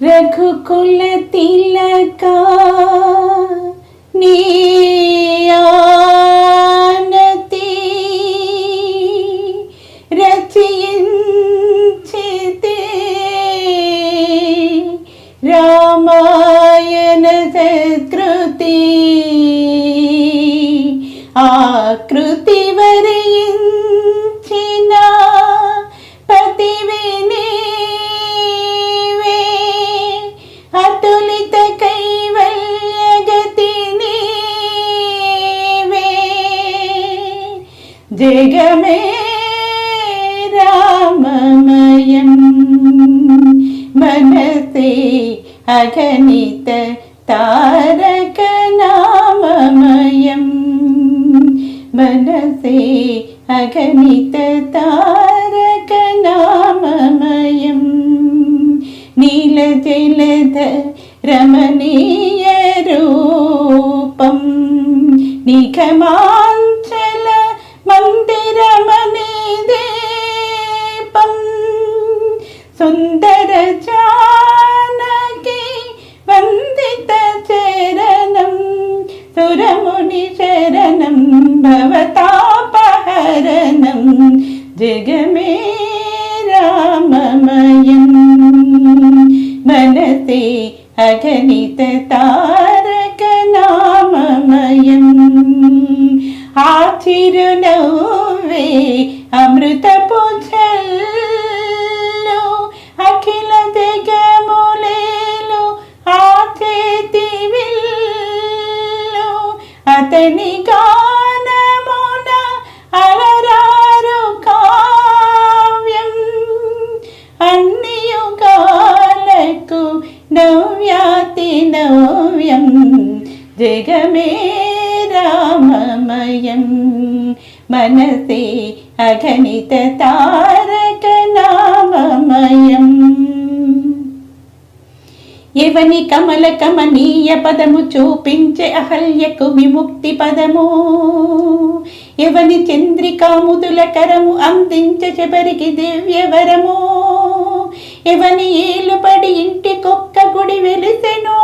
രഘുകുലതിലക നീയാനതി രചയിഞ്ചിതേ രാമായണതൃതി ആകൃതി വരയിൻ ജഗമേ രാമമയം മനസേ അഗണിത താരകനാമമയം. മനസേ അഗണിത താരകനാമമയം. നീലജലധ രമണീയ രൂപം. നിഗമാ वन्दित चरणम् तुरमुनि चरणं भवतापहरणं जगमे रामयम् भनते अगणित तारक नामयम् आचिरन अमृत पूज జగమే రామమయం మనసే అఘనిత తారక నామమయం ఎవని కమల కమనీయ పదము చూపించే అహల్యకు విముక్తి పదము ఎవని చంద్రికాముదుల కరము అందించ శబరికి దివ్యవరము ఎవని ఏలుపడి ఇంటికొక్క గుడి వెలిసెనో